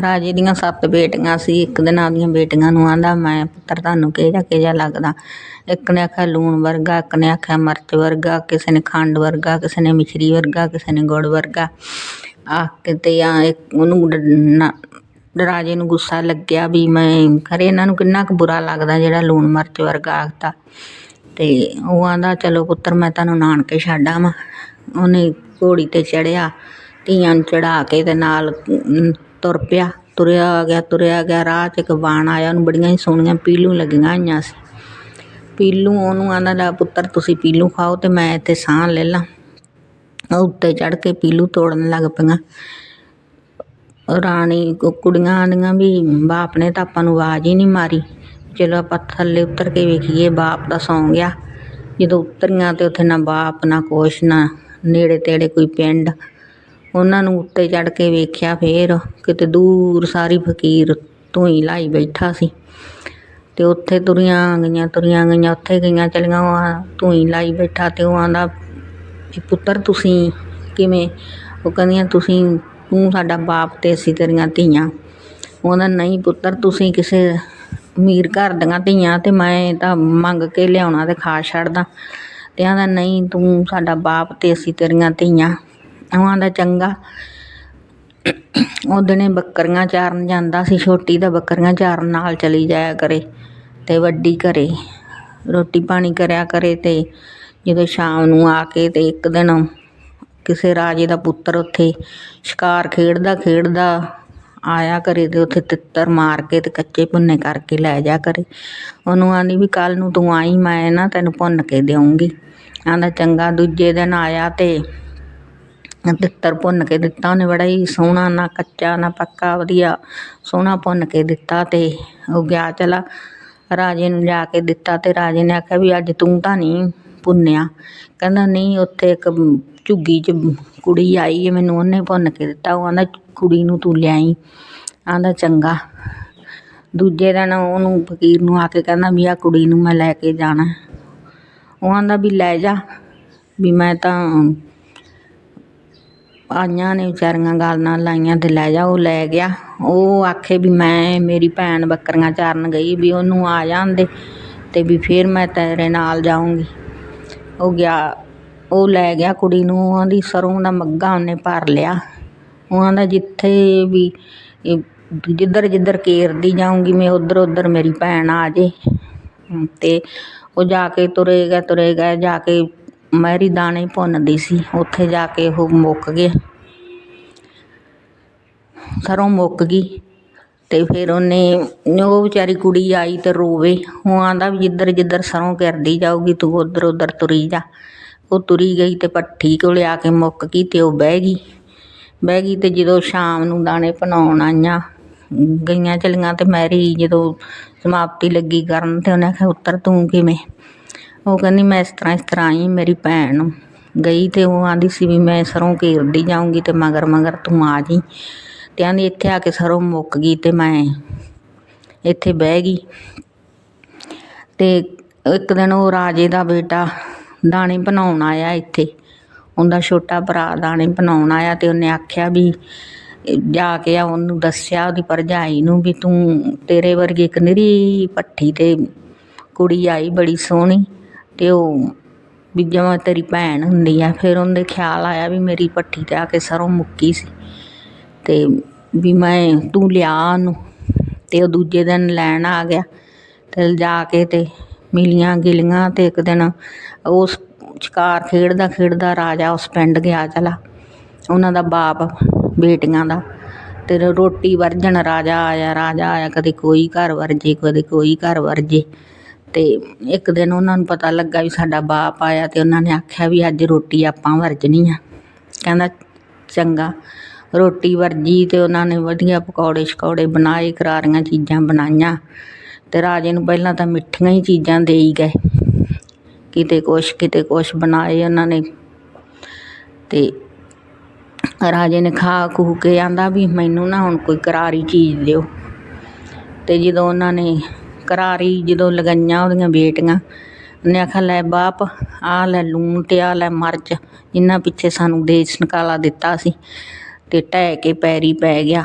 ਰਾਜੇ ਦੀਆਂ ਸੱਤ ਬੇਟੀਆਂ ਸੀ, ਇੱਕ ਦਿਨ ਆਪਦੀਆਂ ਬੇਟੀਆਂ ਨੂੰ ਆਂਦਾ ਮੈਂ ਪੁੱਤਰ ਤੁਹਾਨੂੰ ਕਿਹੜਾ ਕਿਹੜਾ ਲੱਗਦਾ? ਇੱਕ ਨੇ ਆਖਿਆ, ਲੂਣ ਵਰਗਾ। ਇੱਕ ਨੇ ਆਖਿਆ, ਮਿਰਚ ਵਰਗਾ। ਕਿਸੇ ਨੇ ਖੰਡ ਵਰਗਾ, ਕਿਸੇ ਨੇ ਮਿਸ਼ਰੀ ਵਰਗਾ, ਕਿਸੇ ਨੇ ਗੁੜ ਵਰਗਾ। ਆਖ ਕੇ ਤੇ ਆ ਉਹਨੂੰ ਨਾ- ਰਾਜੇ ਨੂੰ ਗੁੱਸਾ ਲੱਗਿਆ ਵੀ ਮੈਂ, ਖਰੇ ਇਹਨਾਂ ਨੂੰ ਕਿੰਨਾ ਕੁ ਬੁਰਾ ਲੱਗਦਾ ਜਿਹੜਾ ਲੂਣ, ਮਿਰਚ ਵਰਗਾ ਆਖਦਾ ਤੇ ਉਹ ਆਂਦਾ ਚਲੋ ਪੁੱਤਰ, ਮੈਂ ਤੁਹਾਨੂੰ ਨਾਨਕੇ ਛੱਡ ਆਵਾਂ ਉਹਨੇ ਘੋੜੀ ਤੇ ਚੜਿਆ ਧੀਆਂ ਨੂੰ ਚੜਾ ਕੇ ਤੇ ਨਾਲ ਤੁਰ ਪਿਆ, ਤੁਰਿਆ ਗਿਆ ਤੁਰਿਆ ਗਿਆ, ਰਾਹ 'ਚ ਇੱਕ ਬਾਣ ਆਇਆ, ਉਹਨੂੰ ਬੜੀਆਂ ਹੀ ਸੋਹਣੀਆਂ ਪੀਲੂ ਲੱਗੀਆਂ ਹੋਈਆਂ ਸੀ। ਪੀਲੂ, ਉਹਨੂੰ ਆਂਦਾ ਲੈ ਪੁੱਤਰ, ਤੁਸੀਂ ਪੀਲੂ ਖਾਓ ਤੇ ਮੈਂ ਇੱਥੇ ਸਾਹ ਲੈ ਲਾਂ। ਉਹ ਉੱਤੇ ਚੜ ਕੇ ਪੀਲੂ ਤੋੜਨ ਲੱਗ ਪਈਆਂ। ਰਾਣੀ ਕੁੜੀਆਂ ਆਂਦੀਆਂ ਵੀ, ਬਾਪ ਨੇ ਤਾਂ ਆਪਾਂ ਨੂੰ ਆਵਾਜ਼ ਹੀ ਨਹੀਂ ਮਾਰੀ। ਚਲੋ ਆਪਾਂ ਥੱਲੇ ਉਤਰ ਕੇ ਵੇਖੀਏ, ਬਾਪ ਦਾ ਸੌਂ ਗਿਆ। ਜਦੋਂ ਉਤਰੀਆਂ ਤੇ ਉੱਥੇ ਨਾ ਬਾਪ, ਨਾ ਕੁਛ, ਨਾ ਨੇੜੇ ਤੇੜੇ ਕੋਈ ਪਿੰਡ ਉਹਨਾਂ ਨੂੰ ਉੱਤੇ ਚੜ੍ਹ ਕੇ ਵੇਖਿਆ ਫਿਰ ਕਿਤੇ ਦੂਰ ਸਾਰੀ ਫਕੀਰ ਧੂਈ ਲਾਈ ਬੈਠਾ ਸੀ। ਤੇ ਉੱਥੇ ਤੁਰੀਆਂ ਗਈਆਂ ਤੁਰੀਆਂ ਗਈਆਂ, ਉੱਥੇ ਗਈਆਂ, ਚਲੀਆਂ, ਉਹ ਧੂਈ ਲਾਈ ਬੈਠਾ ਤੇ ਉਹ ਆਂਦਾ ਵੀ ਪੁੱਤਰ ਤੁਸੀਂ ਕਿਵੇਂ? ਉਹ ਕਹਿੰਦੀਆਂ, ਤੁਸੀਂ, ਤੂੰ ਸਾਡਾ ਬਾਪ ਤੇ ਅਸੀਂ ਤੇਰੀਆਂ ਧੀਆਂ। ਉਹਦਾ ਨਹੀਂ ਪੁੱਤਰ, ਤੁਸੀਂ ਕਿਸੇ ਅਮੀਰ ਘਰ ਦੀਆਂ ਧੀਆਂ ਤੇ ਮੈਂ ਤਾਂ ਮੰਗ ਕੇ ਲਿਆਉਣਾ ਤੇ ਖਾ ਛੱਡਦਾ। ਤੇ ਆਂਦਾ ਨਹੀਂ, ਤੂੰ ਸਾਡਾ ਬਾਪ ਤੇ ਅਸੀਂ ਤੇਰੀਆਂ ਧੀਆਂ। ਉਹ ਆਂਦਾ ਚੰਗਾ। ਉਹ ਦਿਨੇ ਬੱਕਰੀਆਂ ਚਾਰਨ ਜਾਂਦਾ ਸੀ, ਛੋਟੀ ਦਾ ਬੱਕਰੀਆਂ ਚਾਰਨ ਨਾਲ ਚਲੀ ਜਾਇਆ ਕਰੇ ਤੇ ਵੱਡੀ ਘਰੇ, ਰੋਟੀ ਪਾਣੀ ਕਰਿਆ ਕਰੇ ਤੇ ਜਦੋਂ ਸ਼ਾਮ ਨੂੰ ਆ ਕੇ ਤੇ ਇੱਕ ਦਿਨ ਕਿਸੇ ਰਾਜੇ ਦਾ ਪੁੱਤਰ ਉੱਥੇ ਸ਼ਿਕਾਰ ਖੇਡਦਾ ਖੇਡਦਾ ਆਇਆ ਕਰੇ ਤੇ ਉੱਥੇ ਤਿੱਤਰ ਮਾਰ ਕੇ ਤੇ ਕੱਚੇ ਭੁੰਨੇ ਕਰਕੇ ਲੈ ਜਾ ਕਰੇ। ਉਹਨੂੰ ਆਂਦੀ ਵੀ ਕੱਲ ਨੂੰ ਤੂੰ ਆਈ, ਮੈਂ ਨਾ ਤੈਨੂੰ ਭੁੰਨ ਕੇ ਦੇਊਂਗੀ। ਆਂਦਾ ਚੰਗਾ, ਦੂਜੇ ਦਿਨ ਆਇਆ ਤੇ ਤਿੱਤਰ ਭੁੰਨ ਕੇ ਦਿੱਤਾ ਉਹਨੇ ਬੜਾ ਹੀ ਸੋਹਣਾ, ਨਾ ਕੱਚਾ, ਨਾ ਪੱਕਾ, ਵਧੀਆ ਸੋਹਣਾ ਭੁੰਨ ਕੇ ਦਿੱਤਾ ਅਤੇ ਉਹ ਗਿਆ ਚਲਾ ਰਾਜੇ ਨੂੰ ਜਾ ਕੇ ਦਿੱਤਾ ਅਤੇ ਰਾਜੇ ਨੇ ਆਖਿਆ ਵੀ ਅੱਜ ਤੂੰ ਤਾਂ ਨਹੀਂ ਭੁੰਨਿਆ ਕਹਿੰਦਾ, ਨਹੀਂ, ਉੱਥੇ ਇੱਕ ਝੁੱਗੀ 'ਚ ਕੁੜੀ ਆਈ ਹੈ ਮੈਨੂੰ ਉਹਨੇ ਭੁੰਨ ਕੇ ਦਿੱਤਾ। ਉਹ ਕਹਿੰਦਾ ਕੁੜੀ ਨੂੰ ਤੂੰ ਲਿਆਈ। ਕਹਿੰਦਾ ਚੰਗਾ। ਦੂਜੇ ਦਿਨ ਉਹਨੂੰ ਫਕੀਰ ਨੂੰ ਆ ਕੇ ਕਹਿੰਦਾ ਵੀ ਆਹ ਕੁੜੀ ਨੂੰ ਮੈਂ ਲੈ ਕੇ ਜਾਣਾ। ਉਹ ਕਹਿੰਦਾ ਵੀ ਲੈ ਜਾ, ਵੀ ਮੈਂ ਤਾਂ ਆਈਆਂ ਨੇ ਵਿਚਾਰੀਆਂ ਗੱਲ ਨਾਲ ਲਾਈਆਂ ਅਤੇ ਲੈ ਜਾ, ਉਹ ਲੈ ਗਿਆ। ਉਹ ਆਖੇ ਵੀ ਮੈਂ, ਮੇਰੀ ਭੈਣ ਬੱਕਰੀਆਂ ਚਾਰਨ ਗਈ ਵੀ ਉਹਨੂੰ ਆ ਜਾਂਦੇ ਅਤੇ ਵੀ ਫਿਰ ਮੈਂ ਤੇਰੇ ਨਾਲ ਜਾਊਂਗੀ। ਉਹ ਗਿਆ, ਉਹ ਲੈ ਗਿਆ ਕੁੜੀ ਨੂੰ ਉਹਦੀ ਸਰ੍ਹੋਂ ਦਾ ਮੱਗਾ ਉਹਨੇ ਭਰ ਲਿਆ। ਉਹਨਾਂ ਦਾ ਜਿੱਥੇ ਵੀ ਜਿੱਧਰ ਜਿੱਧਰ ਕੇਰਦੀ ਜਾਊਂਗੀ ਮੈਂ, ਉੱਧਰ ਉੱਧਰ ਮੇਰੀ ਭੈਣ ਆ ਜੇ। ਅਤੇ ਉਹ ਜਾ ਕੇ ਤੁਰੇ ਗਿਆ ਤੁਰੇ ਗਿਆ ਜਾ ਕੇ ਮਹਿਰੀ ਦਾਣੇ ਭੁੰਨਦੀ ਸੀ। ਉੱਥੇ ਜਾ ਕੇ ਉਹ ਮੁੱਕ ਗਿਆ। ਸਰੋਂ ਮੁੱਕ ਗਈ ਤੇ ਫਿਰ ਉਹਨੇ, ਉਹ ਵਿਚਾਰੀ ਕੁੜੀ ਆਈ ਤੇ ਰੋਵੇ। ਉਹ ਆਂਦਾ ਵੀ ਜਿੱਧਰ ਜਿੱਧਰ ਸਰੋਂ ਕਰਦੀ ਜਾਊਗੀ ਤੂੰ, ਉਧਰ ਉਧਰ ਤੁਰੀ ਜਾ। ਉਹ ਤੁਰੀ ਗਈ ਤੇ ਭੱਠੀ ਕੋਲੇ ਆ ਕੇ ਮੁੱਕ ਗਈ ਤੇ ਉਹ ਬਹਿ ਗਈ। ਬਹਿ ਗਈ ਤੇ ਜਦੋਂ ਸ਼ਾਮ ਨੂੰ ਦਾਣੇ ਭਨਾਉਣ ਆਈਆਂ, ਗਈਆਂ ਚਲੀਆਂ ਤੇ ਮੈਰੀ ਜਦੋਂ ਸਮਾਪਤੀ ਲੱਗੀ ਕਰਨ ਤੇ ਉਹਨੇ ਆਖਿਆ ਉੱਤਰ ਤੂੰ ਕਿਵੇਂ? ਉਹ ਕਹਿੰਦੀ, ਮੈਂ ਇਸ ਤਰ੍ਹਾਂ ਇਸ ਤਰ੍ਹਾਂ ਆਈ, ਮੇਰੀ ਭੈਣ ਗਈ ਅਤੇ ਉਹ ਆਂਦੀ ਸੀ ਵੀ ਮੈਂ ਸਰ੍ਹੋਂ ਘੇਰਦੀ ਜਾਊਂਗੀ ਅਤੇ ਮਗਰ ਮਗਰ ਤੂੰ ਆ ਜੀ। ਅਤੇ ਆਂਦੀ, ਇੱਥੇ ਆ ਕੇ ਸਰੋਂ ਮੁੱਕ ਗਈ ਅਤੇ ਮੈਂ ਇੱਥੇ ਬਹਿ ਗਈ। ਅਤੇ ਇੱਕ ਦਿਨ ਉਹ ਰਾਜੇ ਦਾ ਬੇਟਾ ਦਾਣੇ ਬਣਾਉਣ ਆਇਆ ਇੱਥੇ। ਉਹਦਾ ਛੋਟਾ ਭਰਾ ਦਾਣੇ ਬਣਾਉਣ ਆਇਆ ਅਤੇ ਉਹਨੇ ਆਖਿਆ ਵੀ, ਜਾ ਕੇ ਆ, ਉਹਨੂੰ ਦੱਸਿਆ ਉਹਦੀ ਭਰਜਾਈ ਨੂੰ ਵੀ ਤੂੰ ਤੇਰੇ ਵਰਗੀ ਇੱਕ ਨਿਰੀ ਭੱਠੀ ਤੇ ਕੁੜੀ ਆਈ ਬੜੀ ਸੋਹਣੀ। ਅਤੇ ਉਹ ਵੀ ਜਿਵੇਂ ਤੇਰੀ ਭੈਣ ਹੁੰਦੀ ਆ। ਫਿਰ ਉਹਦੇ ਖਿਆਲ ਆਇਆ ਵੀ ਮੇਰੀ ਭੱਠੀ ਤੇ ਆ ਕੇ ਸਰ੍ਹੋਂ ਮੁੱਕੀ ਸੀ। ਤੇ ਵੀ ਮੈਂ ਤੂੰ ਲਿਆ ਉਹਨੂੰ ਅਤੇ ਉਹ ਦੂਜੇ ਦਿਨ ਲੈਣ ਆ ਗਿਆ ਤੇ ਜਾ ਕੇ ਤੇ ਮਿਲੀਆਂ ਗਿਲੀਆਂ ਅਤੇ ਇੱਕ ਦਿਨ ਉਸ ਸ਼ਿਕਾਰ ਖੇਡਦਾ ਖੇਡਦਾ ਰਾਜਾ ਉਸ ਪਿੰਡ ਗਿਆ ਚਲਾ। ਉਹਨਾਂ ਦਾ ਬਾਪ ਬੇਟੀਆਂ ਦਾ ਤੇ ਰੋਟੀ ਵਰਜਣ ਰਾਜਾ ਆਇਆ ਰਾਜਾ ਆਇਆ ਕਦੇ ਕੋਈ ਘਰ ਵਰਜੇ, ਕਦੇ ਕੋਈ ਘਰ ਵਰਜੇ। ਅਤੇ ਇੱਕ ਦਿਨ ਉਹਨਾਂ ਨੂੰ ਪਤਾ ਲੱਗਾ ਵੀ ਸਾਡਾ ਬਾਪ ਆਇਆ ਅਤੇ ਉਹਨਾਂ ਨੇ ਆਖਿਆ ਵੀ ਅੱਜ ਰੋਟੀ ਆਪਾਂ ਵਰਜਣੀ ਆ। ਕਹਿੰਦਾ, ਚੰਗਾ, ਰੋਟੀ ਵਰਜੀ ਅਤੇ ਉਹਨਾਂ ਨੇ ਵਧੀਆ ਪਕੌੜੇ ਸ਼ਕੌੜੇ ਬਣਾਏ, ਕਰਾਰੀਆਂ ਚੀਜ਼ਾਂ ਬਣਾਈਆਂ ਅਤੇ ਰਾਜੇ ਨੂੰ ਪਹਿਲਾਂ ਤਾਂ ਮਿੱਠੀਆਂ ਹੀ ਚੀਜ਼ਾਂ ਦੇਈ ਗਏ। ਕਿਤੇ ਕੁਛ ਕਿਤੇ ਕੁਛ ਬਣਾਏ ਉਹਨਾਂ ਨੇ ਅਤੇ ਰਾਜੇ ਨੇ ਖਾ ਖੂ ਕੇ ਆਂਦਾ ਵੀ ਮੈਨੂੰ ਨਾ ਹੁਣ ਕੋਈ ਕਰਾਰੀ ਚੀਜ਼ ਦਿਓ। ਅਤੇ ਜਦੋਂ ਉਹਨਾਂ ਨੇ ਕਰਾਰੀ ਜਦੋਂ ਲਗਾਈਆਂ ਉਹਦੀਆਂ ਬੇਟੀਆਂ। ਉਹਨੇ ਆਖਿਆ, ਲੈ ਬਾਪ, ਆਹ ਲੈ ਲੂਣ ਤੇ ਆਹ ਲੈ ਮਿਰਚ, ਜਿੰਨਾ ਪਿੱਛੇ ਸਾਨੂੰ ਦੇਸ਼ ਨਿਕਾਲਾ ਦਿੱਤਾ ਸੀ ਤੇ ਢਹਿ ਕੇ ਪੈਰੀ ਪੈ ਗਿਆ।